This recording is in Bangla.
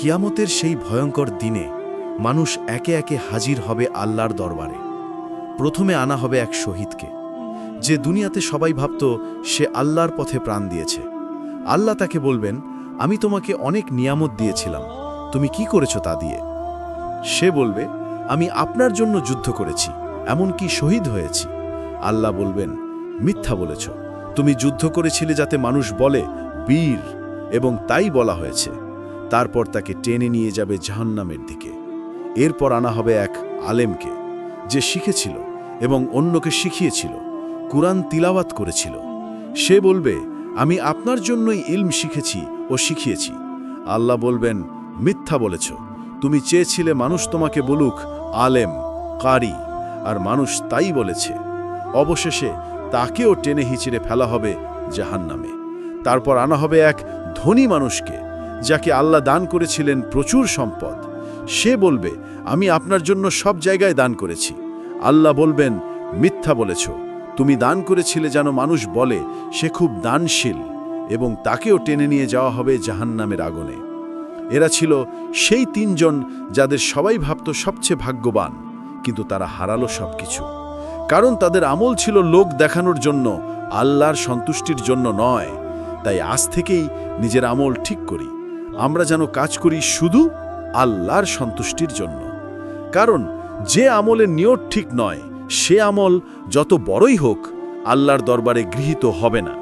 কিয়ামতের সেই ভয়ঙ্কর দিনে মানুষ একে একে হাজির হবে আল্লাহর দরবারে। প্রথমে আনা হবে এক শহীদকে। যে দুনিয়াতে সবাই ভাবত, সে আল্লাহর পথে প্রাণ দিয়েছে। আল্লাহ তাকে বলবেন, আমি তোমাকে অনেক নিয়ামত দিয়েছিলাম। তুমি কি করেছ তা দিয়ে? সে বলবে, আমি আপনার জন্য যুদ্ধ করেছি, এমনকি শহীদ হয়েছি। আল্লাহ বলবেন, মিথ্যা বলেছ। তুমি যুদ্ধ করেছিলে যাতে মানুষ বলে, বীর, এবং তাই বলা হয়েছে। তারপর তাকে টেনে নিয়ে যাবে জাহান্নামের দিকে। এরপর আনা হবে এক আলেমকে, যে শিখেছিল এবং অন্যকে শিখিয়েছিল, কুরআন তিলাওয়াত করেছিল। সে বলবে, আমি আপনার জন্যই ইলম শিখেছি ও শিখিয়েছি। আল্লাহ বলবেন, মিথ্যা বলেছ। তুমি চেয়েছিলে মানুষ তোমাকে বলুক, আলেম, কারি, আর মানুষ তাই বলেছে। অবশেষে তাকেও টেনে হিচিড়ে ফেলা হবে জাহান্নামে। তারপর আনা হবে এক ধনী মানুষকে যাকে আল্লাহ দান করেছিলেন প্রচুর সম্পদ। সে বলবে, আমি আপনার জন্য সব জায়গায় দান করেছি। আল্লাহ বলবেন, মিথ্যা বলেছ। তুমি দান করেছিলে যেন মানুষ বলে, সে খুব দানশীল এবং তাকেও টেনে নিয়ে যাওয়া হবে জাহান্নামের আগুনে। এরা ছিল সেই তিনজন যাদের সবাই ভাবত সবচেয়ে ভাগ্যবান, কিন্তু তারা হারালো সবকিছু। কারণ তাদের আমল ছিল লোক দেখানোর জন্য, আল্লাহর সন্তুষ্টির জন্য নয়। তাই আজ থেকেই নিজের আমল ঠিক করি। আমরা যেন কাজ করি শুধু আল্লাহর সন্তুষ্টির জন্য। কারণ যে আমলের নিয়ত ঠিক নয়, সে আমল যত বড়ই হোক, আল্লাহর দরবারে গৃহীত হবে না।